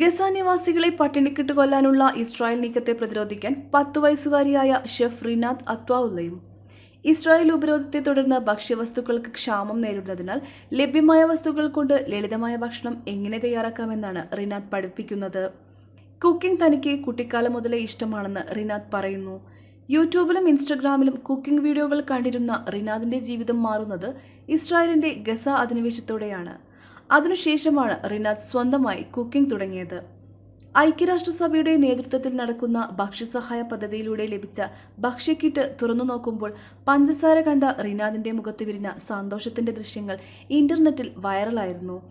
Gaza നിവാസികളെ പട്ടിണിക്കിട്ട് കൊല്ലാനുള്ള Israel നീക്കത്തെ പ്രതിരോധിക്കാൻ പത്തു വയസ്സുകാരിയായ ഷെഫ് റിനാദ് അത്വാവുള്ളയും. ഇസ്രായേൽ ഉപരോധത്തെ തുടർന്ന് ഭക്ഷ്യവസ്തുക്കൾക്ക് ക്ഷാമം നേരിടുന്നതിനാൽ ലഭ്യമായ വസ്തുക്കൾ കൊണ്ട് ലളിതമായ ഭക്ഷണം എങ്ങനെ തയ്യാറാക്കാമെന്നാണ് റിനാദ് പഠിപ്പിക്കുന്നത്. കുക്കിംഗ് തനിക്ക് കുട്ടിക്കാലം മുതലേ ഇഷ്ടമാണെന്ന് റിനാദ് പറയുന്നു. യൂട്യൂബിലും ഇൻസ്റ്റഗ്രാമിലും കുക്കിംഗ് വീഡിയോകൾ കണ്ടിരുന്ന റിനാദിന്റെ ജീവിതം മാറുന്നത് ഇസ്രായേലിന്റെ ഗസ അധിനിവേശത്തോടെയാണ്. അതിനുശേഷമാണ് റിനാദ് സ്വന്തമായി കുക്കിംഗ് തുടങ്ങിയത്. ഐക്യരാഷ്ട്രസഭയുടെ നേതൃത്വത്തിൽ നടക്കുന്ന ഭക്ഷ്യസഹായ പദ്ധതിയിലൂടെ ലഭിച്ച ഭക്ഷ്യക്കിറ്റ് തുറന്നു നോക്കുമ്പോൾ പഞ്ചസാര കണ്ട റിനാദിന്റെ മുഖത്ത് വിരിഞ്ഞ സന്തോഷത്തിന്റെ ദൃശ്യങ്ങൾ ഇന്റർനെറ്റിൽ വൈറലായിരുന്നു.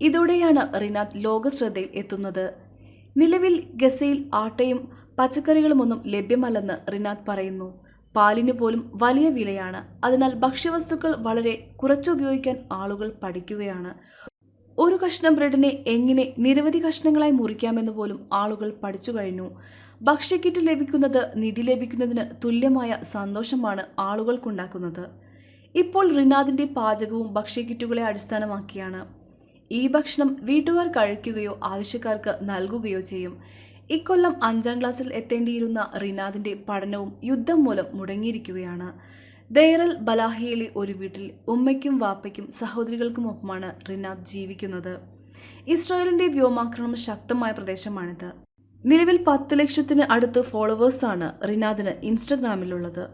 ഇതോടെയാണ് റിനാദ് ലോകശ്രദ്ധയിൽ എത്തുന്നത്. നിലവിൽ ഗസയിൽ ആട്ടയും പച്ചക്കറികളുമൊന്നും ലഭ്യമല്ലെന്ന് റിനാദ് പറയുന്നു. പാലിന് പോലും വലിയ വിലയാണ്. അതിനാൽ ഭക്ഷ്യവസ്തുക്കൾ വളരെ കുറച്ചുപയോഗിക്കാൻ ആളുകൾ പഠിക്കുകയാണ്. ഒരു കഷ്ണം ബ്രെഡിനെ എങ്ങനെ നിരവധി കഷ്ണങ്ങളായി മുറിക്കാമെന്ന് പോലും ആളുകൾ പഠിച്ചു കഴിഞ്ഞു. ഭക്ഷ്യക്കിറ്റ് ലഭിക്കുന്നത് നിധി ലഭിക്കുന്നതിന് തുല്യമായ സന്തോഷമാണ് ആളുകൾക്കുണ്ടാക്കുന്നത്. ഇപ്പോൾ റിനാദിന്റെ പാചകവും ഭക്ഷ്യക്കിറ്റുകളെ അടിസ്ഥാനമാക്കിയാണ്. ഈ ഭക്ഷണം വീട്ടുകാർ കഴിക്കുകയോ ആവശ്യക്കാർക്ക് നൽകുകയോ ചെയ്യും. ഇക്കൊല്ലം അഞ്ചാം ക്ലാസ്സിൽ എത്തേണ്ടിയിരുന്ന റിനാദിന്റെ പഠനവും യുദ്ധം മൂലം മുടങ്ങിയിരിക്കുകയാണ്. ദൈറൽ ബലാഹിയിലെ ഒരു വീട്ടിൽ ഉമ്മയ്ക്കും വാപ്പയ്ക്കും സഹോദരികൾക്കുമൊപ്പമാണ് റിനാദ് ജീവിക്കുന്നത്. ഇസ്രായേലിന്റെ വ്യോമാക്രമണം ശക്തമായ പ്രദേശമാണിത്. നിലവിൽ പത്ത് ലക്ഷത്തിന് അടുത്ത് ഫോളോവേഴ്സാണ് റിനാദിന് ഇൻസ്റ്റഗ്രാമിലുള്ളത്.